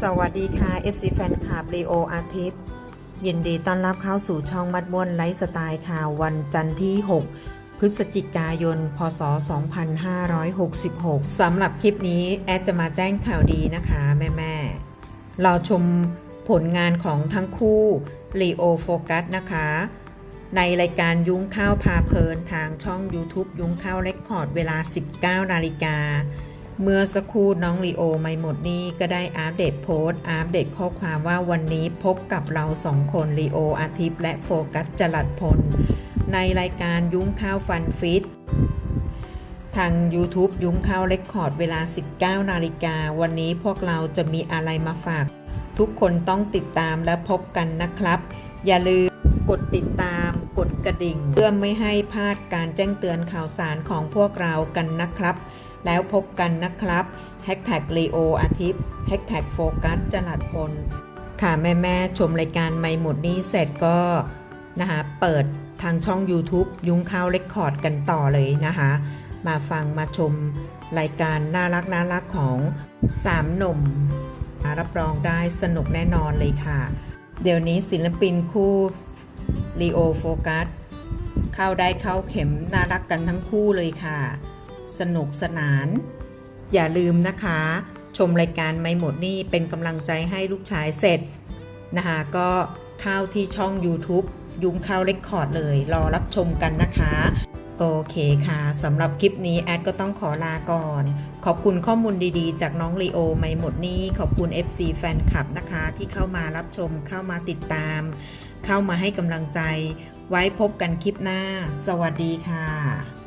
สวัสดีค่ะ FC แฟนคลับลีโออาทิตย์ ยินดีต้อนรับเข้าสู่ช่องมัดม่วนไลฟ์สไตล์ค่ะ วันจันทร์ที่ 6 พฤศจิกายน พศ 2566 สำหรับคลิปนี้ แอดจะมาแจ้งข่าวดีนะคะ แม่ๆเราชมผลงานของทั้งคู่ลีโอโฟกัสนะคะ ในรายการยุ้งข้าวพาเพลินทางช่อง YouTube ยุ้งข้าวเรคคอร์ดเวลา 19 นาฬิกา เมื่อสักครู่น้องลีโอไม่หมดนี่ก็ได้อัปเดตโพสต์อัปเดตข้อความว่าวันนี้พบกับเราสองคนลีโออาทิตย์และโฟกัสจรัดพล ในรายการยุ้งข้าวฟันฟิตทาง YouTube ยุ้งข้าวเรคคอร์ดเวลา 19 นาฬิกา วันนี้พวกเราจะมีอะไรมาฝาก ทุกคนต้องติดตามและพบกันนะครับ อย่าลืมกดติดตาม กดกระดิ่ง เพื่อไม่ให้พลาดการแจ้งเตือนข่าวสารของพวกเรากันนะครับ แล้วพบกันนะครับแฮชแท็กลีโออาทิตย์แฮชแท็กโฟกัสจลัดพลค่ะแม่แม่ๆชมรายการไม่หมดนี้เสร็จก็นะคะเปิดทางช่อง YouTube ยุ้งข้าวเรคคอร์ดกันต่อเลยนะคะมาฟังมาชมรายการน่ารักน่ารักของสามหนุ่มรับรองได้สนุกแน่นอนเลยค่ะ เดี๋ยวนี้ศิลปินคู่ลีโอโฟกัสเข้าได้เข้าเข็มน่ารักกันทั้งคู่เลยค่ะ สนุกสนาน อย่าลืมนะคะ ชมรายการไม่หมดนี่เป็นกำลังใจให้ลูกชายเสร็จนะคะก็เข้าที่ช่อง YouTube ยุ้งข้าวเรคคอร์ดเลย รอรับชมกันนะคะ โอเคค่ะสำหรับคลิปนี้แอดก็ต้องขอลาก่อน ขอบคุณข้อมูลดีๆ จากน้องลีโอไม่หมดนี่ขอบคุณ FC แฟนคลับนะคะ ที่เข้ามารับชมเข้ามาติดตาม เข้ามาให้กำลังใจ ไว้พบกันคลิปหน้า สวัสดีค่ะ